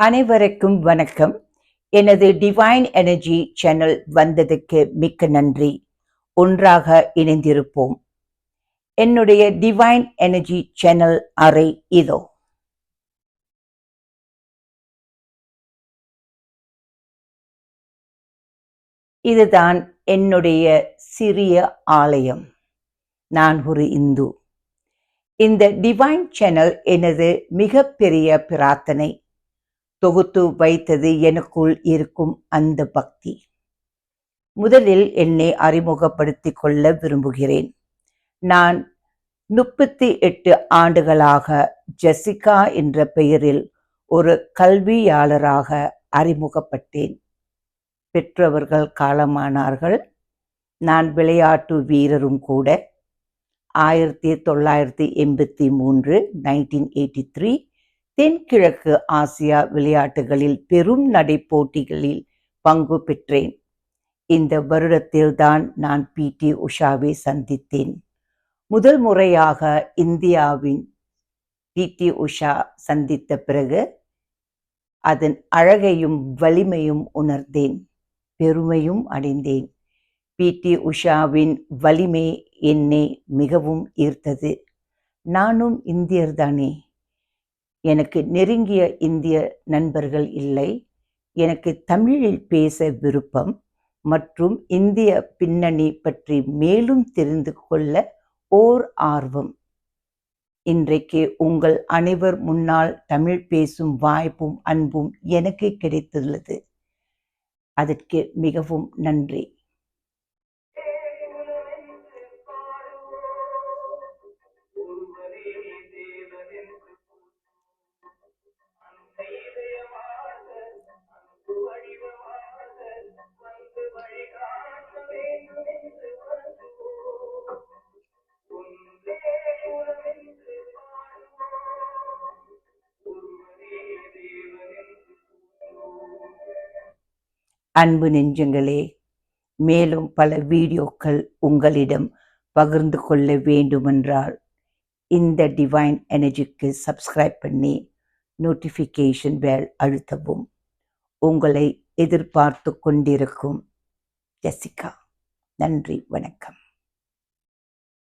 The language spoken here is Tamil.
அனைவருக்கும் வணக்கம். எனது டிவைன் எனர்ஜி சேனல் வந்ததுக்கு மிக்க நன்றி. ஒன்றாக இணைந்திருப்போம். என்னுடைய டிவைன் எனர்ஜி சேனல் அறை இதோ. இதுதான் என்னுடைய சிறிய ஆலயம். நான் ஒரு இந்து. இந்த டிவைன் சேனல் எனது மிகப்பெரிய பிரார்த்தனை. தொகுத்து வைத்தது எனக்குள் இருக்கும் அந்த பக்தி. முதலில் என்னை அறிமுகப்படுத்திக் கொள்ள விரும்புகிறேன். நான் முப்பத்தி எட்டு ஆண்டுகளாக ஜெசிகா என்ற பெயரில் ஒரு கல்வியாளராக அறிமுகப்பட்டேன். பெற்றவர்கள் காலமானார்கள். நான் விளையாட்டு வீரரும் கூட. ஆயிரத்தி தொள்ளாயிரத்தி எண்பத்தி மூன்று நைன்டீன் எயிட்டி த்ரீ தென்கிழக்கு ஆசியா விளையாட்டுகளில் பெரும் நடைப்போட்டிகளில் பங்கு பெற்றேன். இந்த வருடத்தில்தான் நான் பி. டி. உஷாவை சந்தித்தேன். முதல் முறையாக இந்தியாவின் பி. டி. உஷா சந்தித்த பிறகு அதன் அழகையும் வலிமையும் உணர்ந்தேன். பெருமையும் அடைந்தேன். பி. டி. உஷாவின் வலிமை என்னை மிகவும் ஈர்த்தது. நானும் இந்தியர்தானே எனக்கு நெருங்கிய இந்திய நண்பர்கள் இல்லை. எனக்கு தமிழில் பேச விருப்பம் மற்றும் இந்திய பின்னணி பற்றி மேலும் தெரிந்து கொள்ள ஓர் ஆர்வம். இன்றைக்கு உங்கள் அனைவர் முன்னால் தமிழ் பேசும் வாய்ப்பும் அன்பும் எனக்கு கிடைத்துள்ளது. அதற்கு மிகவும் நன்றி. அன்பு நெஞ்சங்களே மேலும் பல வீடியோக்கள் உங்களிடம் பகிர்ந்து கொள்ள வேண்டுமென்றால் இந்த டிவைன் எனர்ஜிக்கு சப்ஸ்கிரைப் பண்ணி நோட்டிஃபிகேஷன் பெல் அழுத்தவும். உங்களை எதிர்பார்த்து கொண்டிருக்கும் ஜெசிகா. நன்றி வணக்கம்.